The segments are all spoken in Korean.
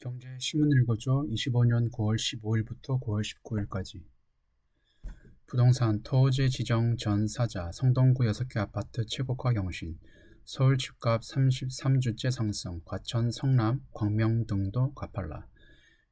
경제 신문 읽어줘. 25년 9월 15일부터 9월 19일까지. 부동산 토지 지정 전 사자 성동구 6개 아파트 최고가 경신. 서울 집값 33주째 상승. 과천 성남 광명 등도 가팔라.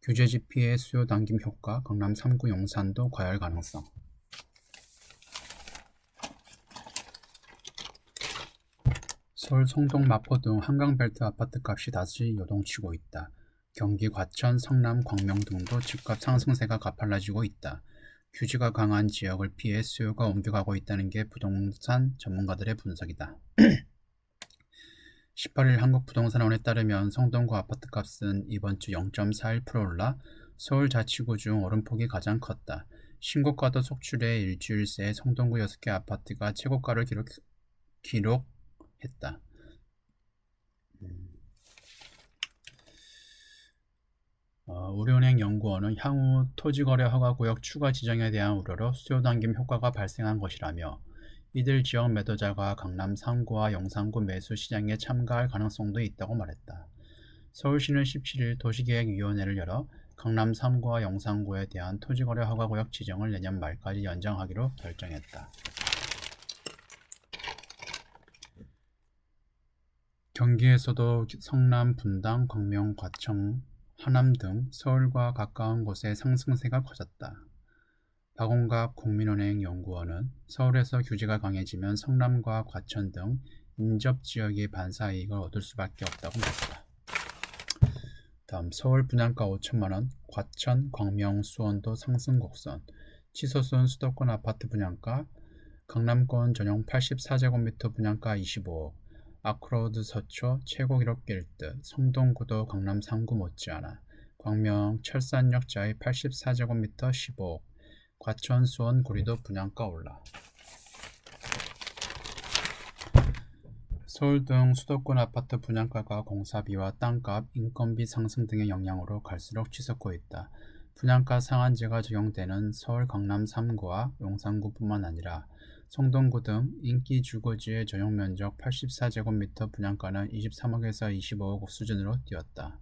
규제지 피해 수요 당김 효과. 강남 3구 용산도 과열 가능성. 서울 송동 마포 등 한강벨트 아파트 값이 다시 요동치고 있다. 경기 과천, 성남, 광명 등도 집값 상승세가 가팔라지고 있다. 규제가 강한 지역을 피해 수요가 옮겨가고 있다는 게 부동산 전문가들의 분석이다. 18일 한국부동산원에 따르면 성동구 아파트 값은 이번 주 0.41% 올라 서울 자치구 중 오름폭이 가장 컸다. 신고가도 속출해 일주일 새 성동구 6개 아파트가 최고가를 기록, 기록했다. 어, 우리은행 연구원은 향후 토지거래 허가 구역 추가 지정에 대한 우려로 수요 당김 효과가 발생한 것이라며 이들 지역 매도자가 강남 3구와 영산구 매수 시장에 참가할 가능성도 있다고 말했다. 서울시는 17일 도시계획위원회를 열어 강남 3구와 영산구에 대한 토지거래 허가구역 지정을 내년 말까지 연장하기로 결정했다. 경기에서도 성남, 분당, 광명, 과청, 하남 등 서울과 가까운 곳의 상승세가 커졌다. 박원갑 국민은행 연구원은 서울에서 규제가 강해지면 성남과 과천 등 인접 지역이 반사 이익을 얻을 수밖에 없다고 말했다. 다음 서울 분양가 5천만 원, 과천, 광명, 수원도 상승 곡선, 치솟은 수도권 아파트 분양가, 강남권 전용 84제곱미터 분양가 25억, 아크로드 서초 최고 기록 깰듯 성동구도 강남 3구 못지않아 광명 철산역 자이 84제곱미터 15억 과천 수원 구리도 분양가 올라 서울 등 수도권 아파트 분양가가 공사비와 땅값, 인건비 상승 등의 영향으로 갈수록 치솟고 있다. 분양가 상한제가 적용되는 서울 강남 3구와 용산구뿐만 아니라 성동구 등 인기 주거지의 전용 면적 84제곱미터 분양가는 23억에서 25억 수준으로 뛰었다.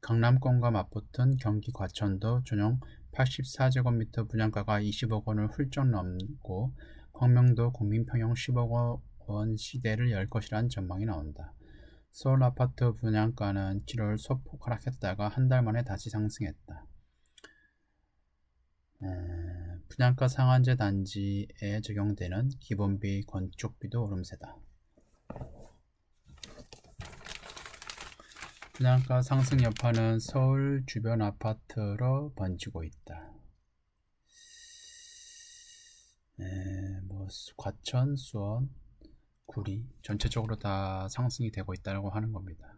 강남권과 맞붙은 경기 과천도 전용 84제곱미터 분양가가 20억 원을 훌쩍 넘고 광명도 국민평형 10억 원 시대를 열 것이란 전망이 나온다. 서울 아파트 분양가는 7월 소폭 하락했다가 한 달 만에 다시 상승했다. 분양가 상한제 단지에 적용되는 기본비, 건축비도 오름세다. 분양가 상승 여파는 서울 주변 아파트로 번지고 있다. 에, 뭐 과천, 수원, 구리 전체적으로 다 상승이 되고 있다고 하는 겁니다.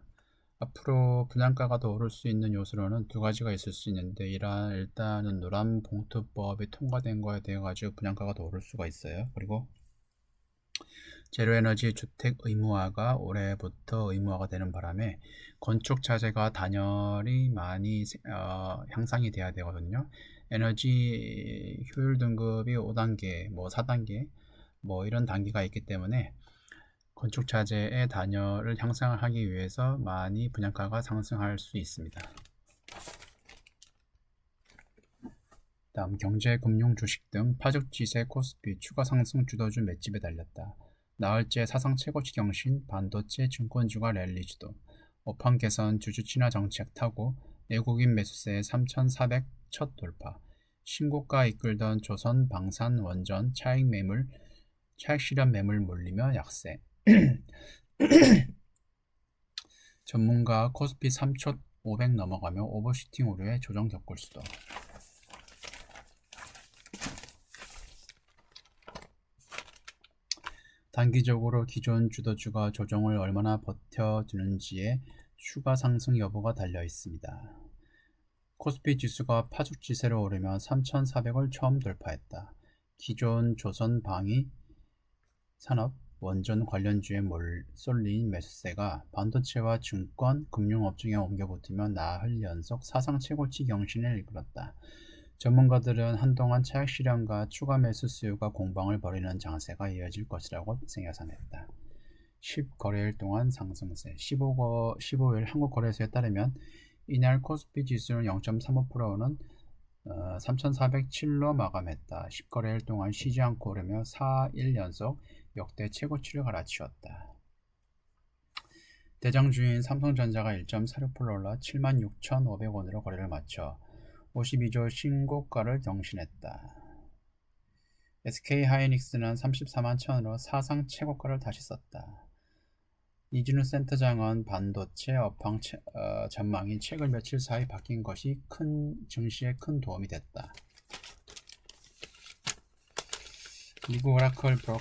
앞으로 분양가가 더 오를 수 있는 요소로는 두 가지가 있을 수 있는데 이란 일단은 노란 봉투법이 통과된 거에 대해 가지고 분양가가 더 오를 수가 있어요. 그리고 제로에너지 주택 의무화가 올해부터 의무화가 되는 바람에 건축 자재가 단열이 많이 어, 향상이 돼야 되거든요. 에너지 효율 등급이 5단계, 뭐 4단계, 뭐 이런 단계가 있기 때문에 건축 자재의 단열을 향상하기 위해서 많이 분양가가 상승할 수 있습니다. 다음 경제, 금융, 주식 등 파죽지세, 코스피 추가 상승 주도주 맷집에 달렸다. 나흘째 사상 최고치 경신, 반도체, 증권주가 랠리 주도, 업황 개선, 주주 친화 정책 타고 외국인 매수세 3,400 첫 돌파, 신고가 이끌던 조선, 방산, 원전, 차익 매물, 차익 실현 매물 몰리며 약세. 전문가 코스피 3,500 넘어가며 오버슈팅 우려에 조정 겪을 수도. 단기적으로 기존 주도주가 조정을 얼마나 버텨주는지에 추가 상승 여부가 달려 있습니다. 코스피 지수가 파죽지세로 오르며 3,400을 처음 돌파했다. 기존 조선 방위 산업 원전 관련주에 몰 쏠린 매수세가 반도체와 증권, 금융업종에 옮겨붙으며 나흘 연속 사상 최고치 경신을 이끌었다. 전문가들은 한동안 차익 실현과 추가 매수 수요가 공방을 벌이는 장세가 이어질 것이라고 생각했다. 10거래일 동안 상승세 15거, 15일 한국거래소에 따르면 이날 코스피 지수는 0.35%는 어, 3,407로 마감했다. 10거래일 동안 쉬지 않고 오르며 4일 연속 역대 최고치를 갈아치웠다. 대장주인 삼성전자가 1.46% 올라 76,500원으로 거래를 마쳐 52조 신고가를 경신했다. SK 하이닉스는 34만 1000원으로 사상 최고가를 다시 썼다. 이준우 센터장은 반도체 업황 채- 어, 전망이 최근 며칠 사이 바뀐 것이 큰 증시에 큰 도움이 됐다. 미국 오라클 브로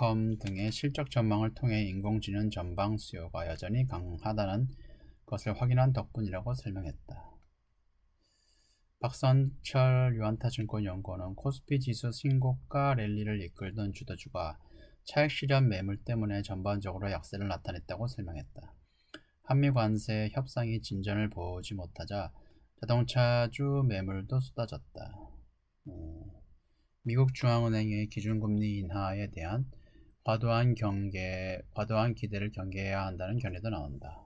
컴 등의 실적 전망을 통해 인공지능 전방 수요가 여전히 강하다는 것을 확인한 덕분이라고 설명했다. 박선철 유한타증권 연구원은 코스피 지수 신고가 랠리를 이끌던 주도주가 차익 실현 매물 때문에 전반적으로 약세를 나타냈다고 설명했다. 한미 관세 협상이 진전을 보지 못하자 자동차주 매물도 쏟아졌다. 어, 미국 중앙은행의 기준금리 인하에 대한 과도한 경계, 과도한 기대를 경계해야 한다는 견해도 나온다.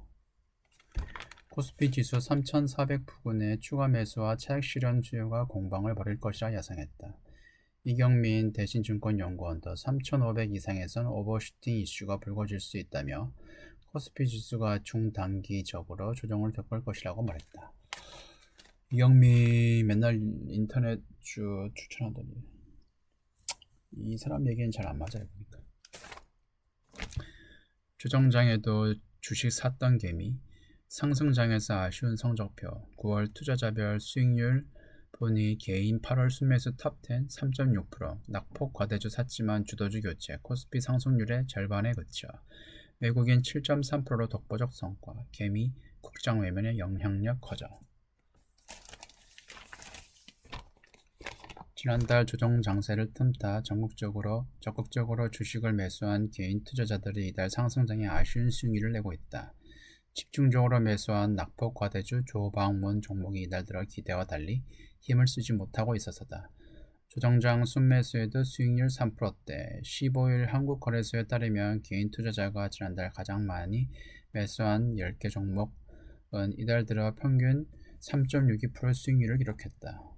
코스피 지수 3,400 부근의 추가 매수와 차익 실현 수요가 공방을 벌일 것이라 예상했다. 이경민 대신증권연구원도 3,500 이상에선 오버슈팅 이슈가 불거질 수 있다며 코스피 지수가 중단기적으로 조정을 겪을 것이라고 말했다. 이경민 맨날 인터넷 주 추천하더니 이 사람 얘기는 잘 안 맞아요 보니까. 조정장에도 주식 샀던 개미 상승장에서 아쉬운 성적표 9월 투자자별 수익률 보니 개인 8월 순매수 탑10 3.6% 낙폭 과대주 샀지만 주도주 교체 코스피 상승률의 절반에 그쳐 외국인 7.3%로 독보적 성과 개미 국장 외면의 영향력 커져 지난달 조정 장세를 틈타 전국적으로 적극적으로 주식을 매수한 개인 투자자들이 이달 상승장에 아쉬운 수익률을 내고 있다. 집중적으로 매수한 낙폭 과대주 조방문 종목이 이달 들어 기대와 달리 힘을 쓰지 못하고 있어서다. 조정장 순매수에도 수익률 3%대 15일 한국거래소에 따르면 개인 투자자가 지난달 가장 많이 매수한 10개 종목은 이달 들어 평균 3.62% 수익률을 기록했다.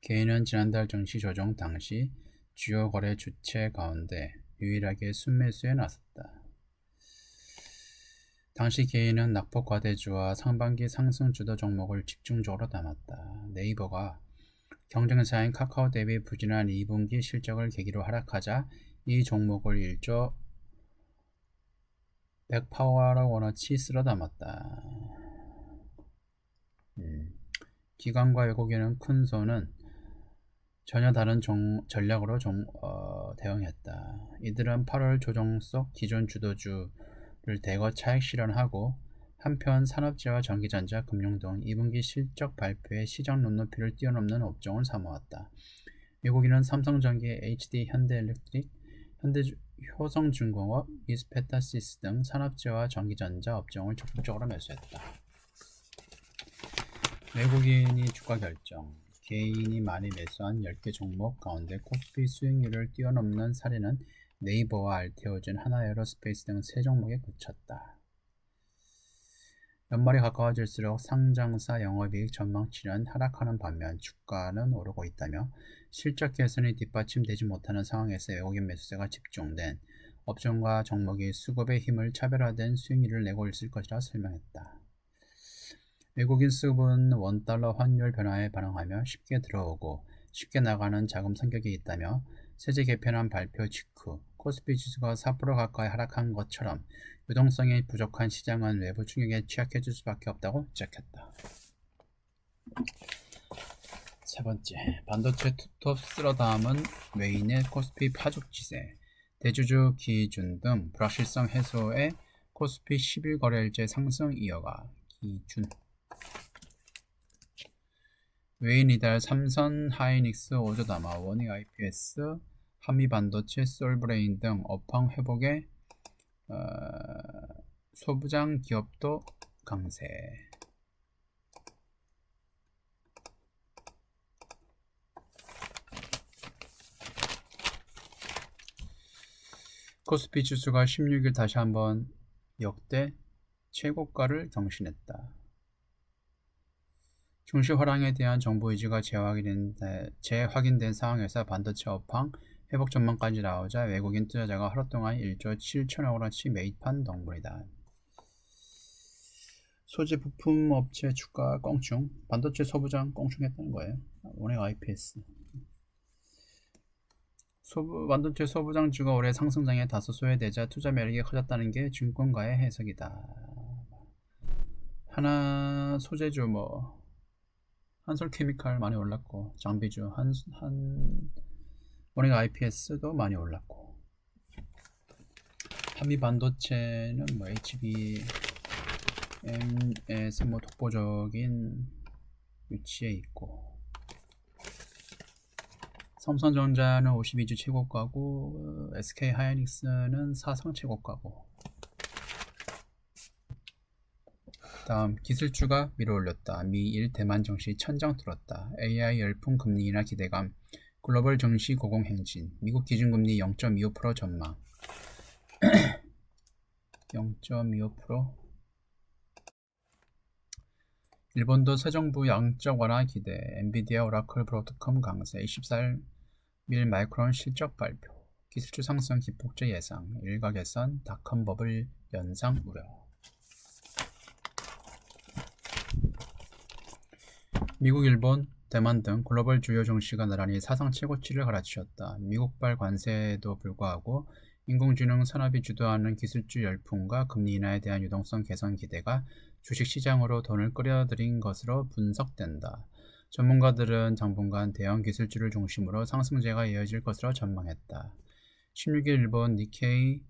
개인은 지난달 증시 조정 당시 주요 거래 주체 가운데 유일하게 순매수에 나섰다. 당시 개인은 낙폭 과대주와 상반기 상승 주도 종목을 집중적으로 담았다. 네이버가 경쟁사인 카카오 대비 부진한 2분기 실적을 계기로 하락하자 이 종목을 1조 100파워러 원어치 쓸어 담았다. 음, 기관과 외국인은 큰 손은 전혀 다른 종, 전략으로 종, 어, 대응했다. 이들은 8월 조정 속 기존 주도주를 대거 차익 실현하고 한편 산업재와 전기전자, 금융 등 2분기 실적 발표에 시장 눈높이를 뛰어넘는 업종을 사모았다. 외국인은 삼성전기, HD, 현대엘렉트릭, 현대 효성중공업, 이스페타시스 등 산업재와 전기전자 업종을 적극적으로 매수했다. 외국인이 주가 결정 개인이 많이 매수한 10개 종목 가운데 코스피 수익률을 뛰어넘는 사례는 네이버와 알테오젠, 하나에어로스페이스 등 세 종목에 그쳤다. 연말이 가까워질수록 상장사 영업이익 전망치는 하락하는 반면 주가는 오르고 있다며 실적 개선이 뒷받침되지 못하는 상황에서 외국인 매수세가 집중된 업종과 종목이 수급의 힘을 차별화된 수익률을 내고 있을 것이라 설명했다. 외국인 수급은 원달러 환율 변화에 반응하며 쉽게 들어오고 쉽게 나가는 자금 성격이 있다며 세제 개편안 발표 직후 코스피 지수가 4% 가까이 하락한 것처럼 유동성이 부족한 시장은 외부 충격에 취약해질 수밖에 없다고 지적했다. 세 번째, 반도체 투톱 쓸어 담은 외인의 코스피 파죽 지세, 대주주 기준 등 불확실성 해소에 코스피 10일 거래일째 상승 이어가 기준 외인 이달 삼선 하이닉스 오조다마 원익 IPS 한미반도체 솔브레인 등 업황 회복에 어, 소부장 기업도 강세 코스피 지수가 16일 다시 한번 역대 최고가를 경신했다. 중시 화랑에 대한 정부 의지가 재확인된, 재확인된 상황에서 반도체 업황 회복 전망까지 나오자 외국인 투자자가 하루 동안 1조 7천억 원어치 매입한 덕분이다. 소재 부품 업체 주가 껑충, 반도체 소부장 껑충했다는 거예요. 원액 IPS. 소부, 반도체 소부장 주가 올해 상승장에 다소 소외되자 투자 매력이 커졌다는 게 증권가의 해석이다. 하나 소재주 뭐 한솔 케미칼 많이 올랐고 장비주 한, 한 원액 IPS도 많이 올랐고. 한미 반도체는 뭐 HBM에서 뭐 독보적인 위치에 있고. 삼성전자는 52주 최고가고 SK 하이닉스는 사상 최고가고 다음 기술주가 밀어올렸다. 미일 대만 정시 천장 뚫었다. AI 열풍 금리 인하 기대감. 글로벌 정시 고공 행진. 미국 기준금리 0.25% 전망. 0.25% 일본도 새 정부 양적 완화 기대. 엔비디아 오라클 브로드컴 강세. 24일 밀 마이크론 실적 발표. 기술주 상승 기폭제 예상. 일가 개선 닷컴 버블 연상 우려 미국, 일본, 대만 등 글로벌 주요 증시가 나란히 사상 최고치를 갈아치웠다. 미국발 관세에도 불구하고 인공지능 산업이 주도하는 기술주 열풍과 금리 인하에 대한 유동성 개선 기대가 주식시장으로 돈을 끌어들인 것으로 분석된다. 전문가들은 당분간 대형 기술주를 중심으로 상승세가 이어질 것으로 전망했다. 16일 일본 니케이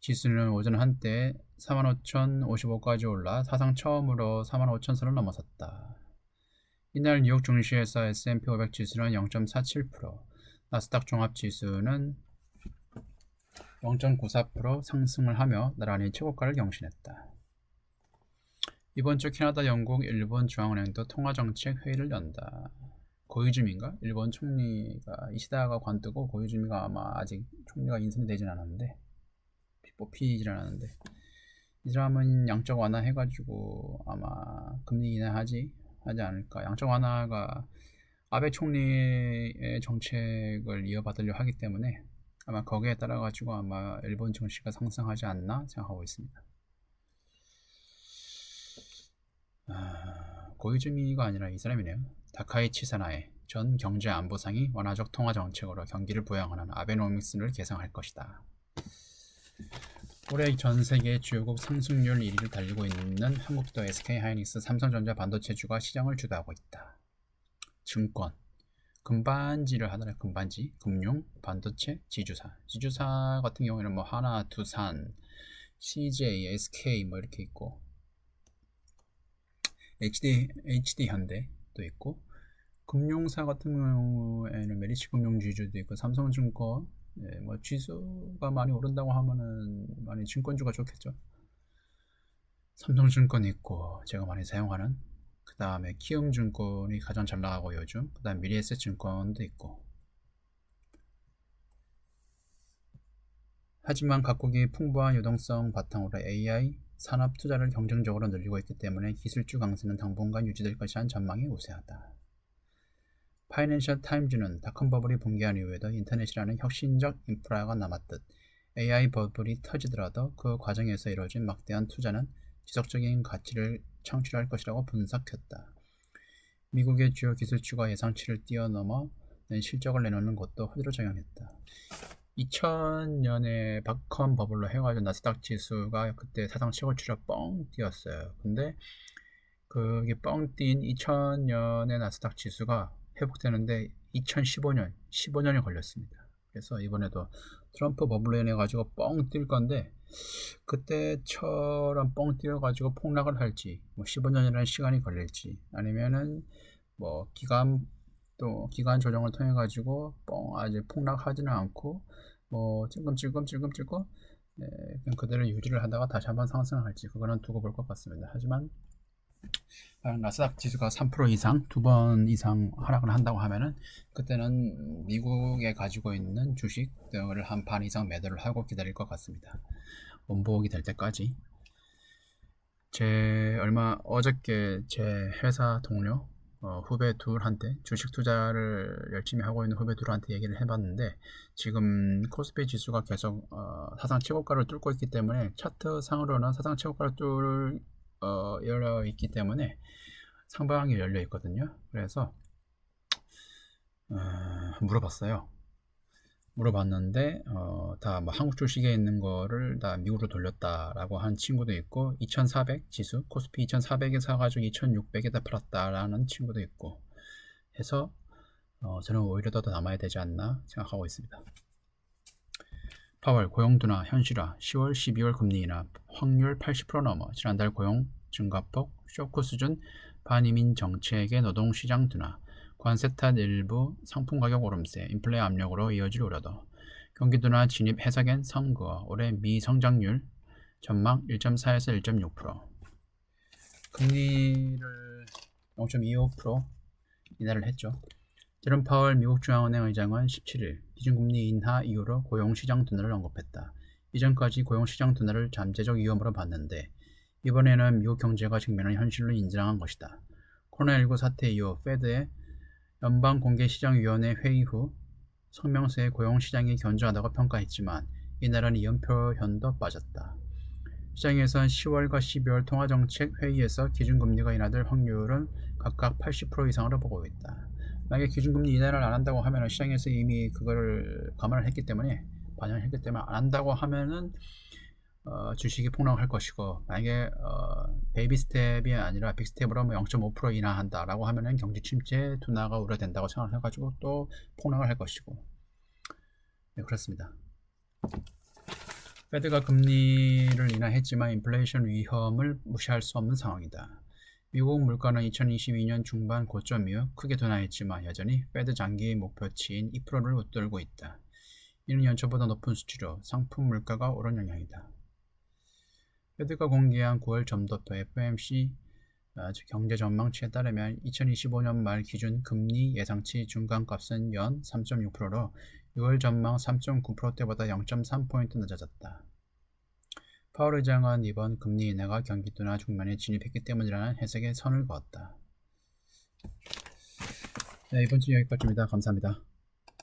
지수는 오전 한때 45,055까지 올라 사상 처음으로 45,000선을 넘어섰다. 이날 뉴욕 증시에서 S&P 500 지수는 0.47%, 나스닥 종합 지수는 0.94% 상승을 하며 나란히 최고가를 경신했다. 이번 주 캐나다, 영국, 일본 중앙은행도 통화정책 회의를 연다. 고이즈미인가? 일본 총리가 이시다가 관두고 고이즈미가 아마 아직 총리가 인선이 되진 않았는데 뽑히질 않았는데 이 사람은 양적 완화해가지고 아마 금리 인하하지 하지 않을까. 양적 완화가 아베 총리의 정책을 이어받으려 하기 때문에 아마 거기에 따라 가지고 아마 일본 증시가 상승하지 않나 생각하고 있습니다. 아, 고이즈미가 아니라 이 사람이네요. 다카이치 사나의 전 경제안보상이 완화적 통화 정책으로 경기를 부양하는 아베노믹스를 개성할 것이다. 올해 전 세계 주요국 상승률 1위를 달리고 있는 한국도 SK하이닉스, 삼성전자 반도체주가 시장을 주도하고 있다. 증권, 금반지를 하더라 금반지, 금융, 반도체, 지주사. 지주사 같은 경우에는 뭐 하나, 두산, CJ, SK 뭐 이렇게 있고 HD, HD 현대도 있고 금융사 같은 경우에는 메리츠 금융지주도 있고 삼성증권 네, 뭐 지수가 많이 오른다고 하면은 많이 증권주가 좋겠죠. 삼성증권 있고 제가 많이 사용하는 그 다음에 키움증권이 가장 잘 나가고 요즘 그 다음 미래에셋증권도 있고 하지만 각국이 풍부한 유동성 바탕으로 AI 산업 투자를 경쟁적으로 늘리고 있기 때문에 기술주 강세는 당분간 유지될 것이란 전망이 우세하다. 파이낸셜 타임즈는 닷컴 버블이 붕괴한 이후에도 인터넷이라는 혁신적 인프라가 남았듯 AI 버블이 터지더라도 그 과정에서 이루어진 막대한 투자는 지속적인 가치를 창출할 것이라고 분석했다. 미국의 주요 기술주가 예상치를 뛰어넘어 실적을 내놓는 것도 허리로 작용했다. 2000년에 닷컴 버블로 해가지고 나스닥 지수가 그때 사상 최고치로 뻥 뛰었어요. 근데 그게 뻥 뛴 2000년의 나스닥 지수가 회복되는데 2015년, 15년이 걸렸습니다. 그래서 이번에도 트럼프 버블로 인해 가지고 뻥 뛸 건데 그때처럼 뻥 뛰어가지고 폭락을 할지 뭐 15년이라는 시간이 걸릴지 아니면은 뭐 기간 또 기간 조정을 통해 가지고 뻥 아직 폭락하지는 않고 뭐 찔끔찔끔 찔끔찔끔 네, 그냥 그대로 유지를 하다가 다시 한번 상승할지 그거는 두고 볼 것 같습니다. 하지만 나스닥 지수가 3% 이상 두 번 이상 하락을 한다고 하면은 그때는 미국에 가지고 있는 주식들을 한 반 이상 매도를 하고 기다릴 것 같습니다. 원복이 될 때까지. 제 얼마 어저께 제 회사 동료 어, 후배 둘한테 주식 투자를 열심히 하고 있는 후배 둘한테 얘기를 해봤는데 지금 코스피 지수가 계속 어, 사상 최고가를 뚫고 있기 때문에 차트 상으로는 사상 최고가를 뚫 어, 열려 있기 때문에 상방이 열려 있거든요. 그래서 어, 물어봤어요. 물어봤는데 어, 다뭐 한국 주식에 있는 거를 다 미국으로 돌렸다라고 한 친구도 있고 2400 지수 코스피 2400에 사가지고 2600에 다 팔았다라는 친구도 있고 해서 어, 저는 오히려 더 남아야 되지 않나 생각하고 있습니다. 파월 고용두나 현실화 10월 12월 금리 인하 확률 80% 넘어 지난달 고용 증가폭 쇼크 수준 반이민 정책의 노동시장 둔화 관세 탓 일부 상품 가격 오름세, 인플레 압력으로 이어질 우려도 경기도나 진입 해석엔 선거, 올해 미 성장률 전망 1.4에서 1.6% 금리를 0.25% 인하를 했죠. 제롬 파월 미국 중앙은행 의장은 17일 기준금리 인하 이후로 고용시장 둔화를 언급했다. 이전까지 고용시장 둔화를 잠재적 위험으로 봤는데 이번에는 미국 경제가 직면한 현실로 인정한 것이다. 코로나19 사태 이후 페드의 연방공개시장위원회 회의 후 성명서에 고용시장이 견조하다고 평가했지만 이날은 이연표현도 빠졌다. 시장에선 10월과 12월 통화정책 회의에서 기준금리가 인하될 확률은 각각 80% 이상으로 보고 있다. 만약에 기준금리 인하를 안 한다고 하면 시장에서 이미 그거를 감안을 했기 때문에 반영을 했기 때문에 안 한다고 하면은 어, 주식이 폭락할 것이고 만약에 어, 베이비 스텝이 아니라 빅 스텝으로 뭐 0.5% 인하한다라고 하면은 경기 침체 둔화가 우려된다고 생각을 해가지고 또 폭락을 할 것이고 네, 그렇습니다. 페드가 금리를 인하했지만 인플레이션 위험을 무시할 수 없는 상황이다. 미국 물가는 2022년 중반 고점 이후 크게 둔화했지만 여전히 페드 장기 목표치인 2%를 웃돌고 있다. 이는 연초보다 높은 수치로 상품 물가가 오른 영향이다. 페드가 공개한 9월 점도표 FOMC 아, 경제 전망치에 따르면 2025년 말 기준 금리 예상치 중간값은 연 3.6%로 6월 전망 3.9%대보다 0.3포인트 늦어졌다. 파월 의장은 이번 금리 인하가 경기 둔화 중반에 진입했기 때문이라는 해석에 선을 그었다. 네, 이번 주 여기까지입니다. 감사합니다.